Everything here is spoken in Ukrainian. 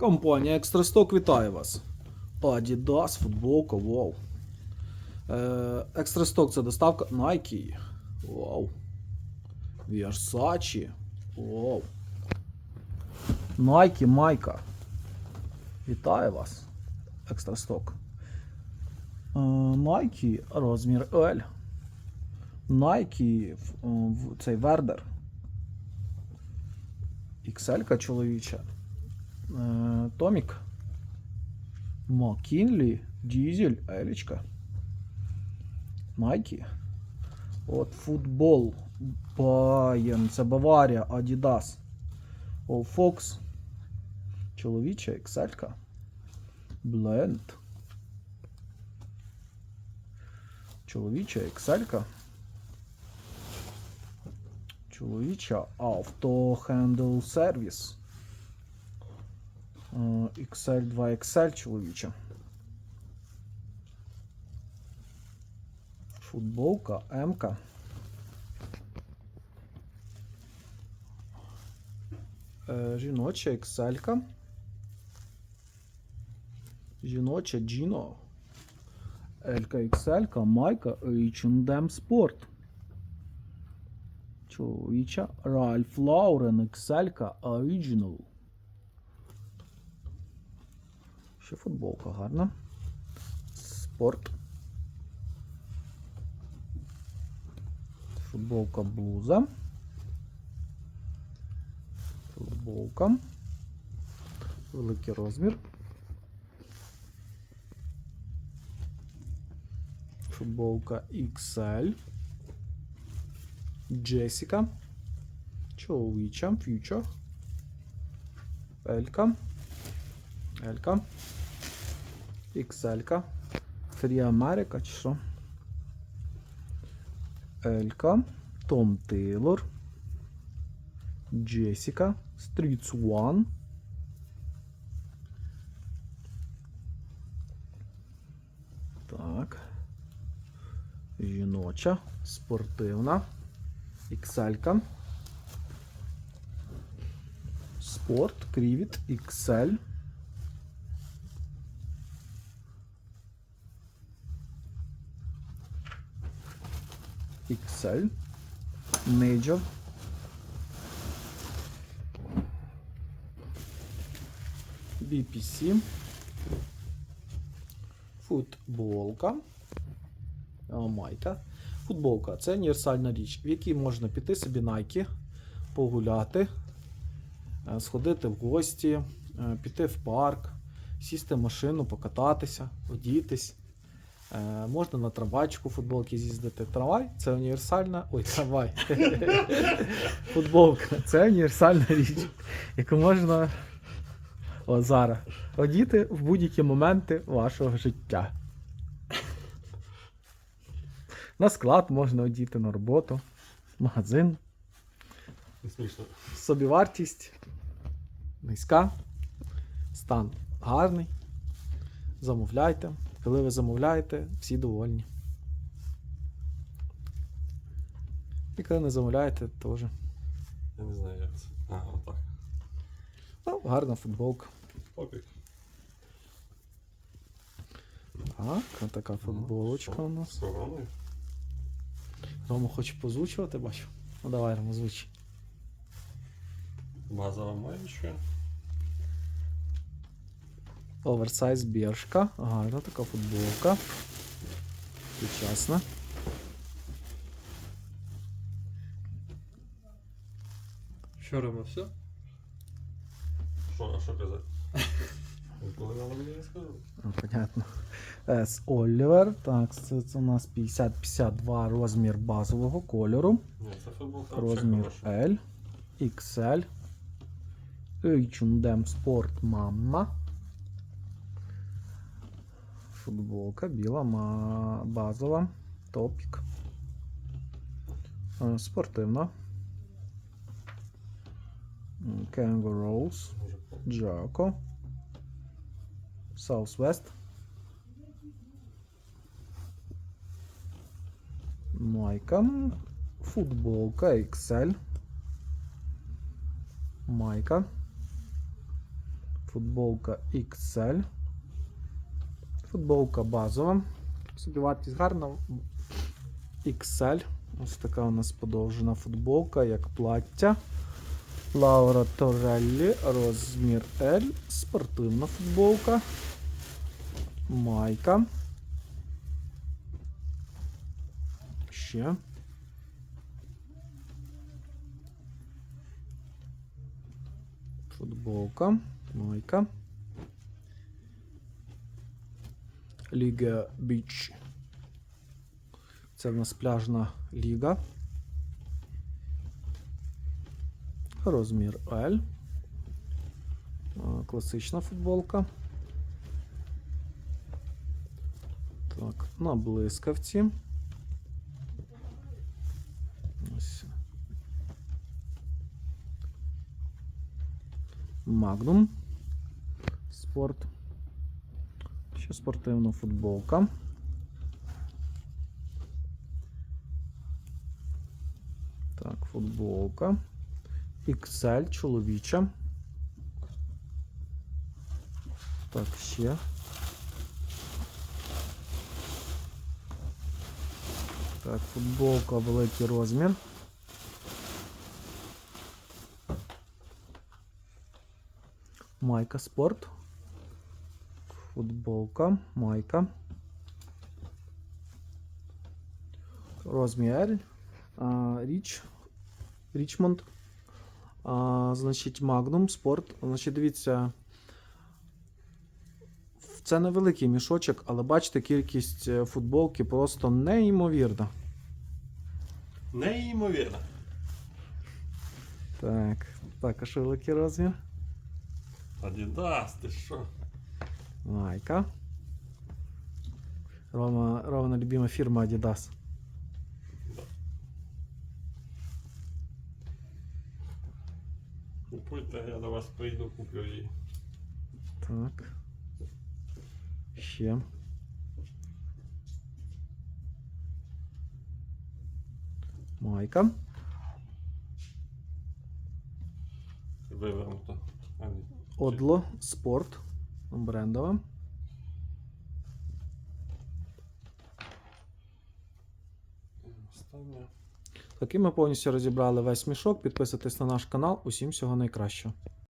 Компанія Екстрасток вітає вас. Adidas, футболка, вау. Е, це доставка Nike. Вау. Versace. Вау. Nike Майка. Вітаю вас. Екстрасток. Е, Nike розмір L. Nike цей Вердер. XL чоловіча. Е, Томік. Макінлі, Дізель, Елічка. Найкі. От футбол. Bayern, це Баварія, Adidas. All Fox. Чоловіча, Excel. Бленд. Чоловіча, Excel. Чоловіча Service. Е, XL 2 XL чоловіча. Футболка МК. Е, Жіноча XL. Жіноча Джіно. Елька XL, майка H&M Sport. Чоловіча Ralph Lauren XL Original. Ще футболка гарна. Спорт. Футболка блуза. Футболка. Великий розмір. Футболка XL. Джесіка. Чоловіча. Фьючер. Елька. Елька. XL. Фрі Америка чи що? Елька. Том Тейлор. Джесіка. Стрітс One. Так. Жіноча. Спортивна. XL. Спорт. Крівіт. XL. XL, Major, BPC, футболка, майка. Футболка це універсальна річ, в якій можна піти собі Nike, погуляти, е, сходити в гості, е, піти в парк, сісти в машину, покататися, одітись. Е, можна на трамвайчику футболки з'їздити. Трамвай це універсальна. Ой, трамвай. Футболка це універсальна річ, яку можна о, зараз одіти в будь-які моменти вашого життя. На склад можна одіти на роботу, магазин. Смішно. Собівартість низька, стан гарний. Замовляйте. Коли ви замовляєте, всі довольні. І коли не замовляєте, теж. Я не знаю, як це. А, отак. Ну, гарна футболка. Окей. Так, така футболочка у нас. З короною? Рома хоче позвучувати, бачу. Ну давай, Рома, звучи. Базова маєчка. Оверсайз біршка. Гарна така футболка. Сучасна. Що Рома, все? Що, а що казати? Коли вона мені не сказав? Ну, понятно. С Олівер. Так, це, це у нас 50-52 розмір базового кольору. Ні, це футболка Розмір. L, XL. H&M Sport Mama. Футболка біла, базова. Топік. Е, Спортивна. Kangaroos. Джако. Southwest. Майка. Футболка XL. Майка. Футболка XL. Футболка базова. Собівартість гарна. XL. Ось така у нас подовжена футболка, як плаття. Лаура Тореллі, розмір L. Спортивна футболка. Майка. Ще. Футболка, майка. Ліга Біч. Це в нас пляжна ліга. Розмір L. А, Класична футболка. Так, на блискавці. Ось. Magnum Спорт. Ще спортивна футболка. Так, футболка. XL чоловіча. Так, ще. Так, футболка великий розмір. Майка спорт. Футболка, майка. Розмір Річ. Річмонд. Значить, Magnum Sport. Значить, дивіться. Це невеликий мішочок, але бачите, кількість е, футболки просто неймовірна. Неймовірно. Так, також великий розмір. Адідас, ти що? Майка. Рома, Романа любима фірма Adidas. Купуйте, я до вас прийду, куплю її. Так. Ще. Майка. Вивернуто. А, ні. Одло Спорт. Брендова. Таким ми повністю розібрали весь мішок. Підписуйтесь на наш канал. Усім всього найкращого.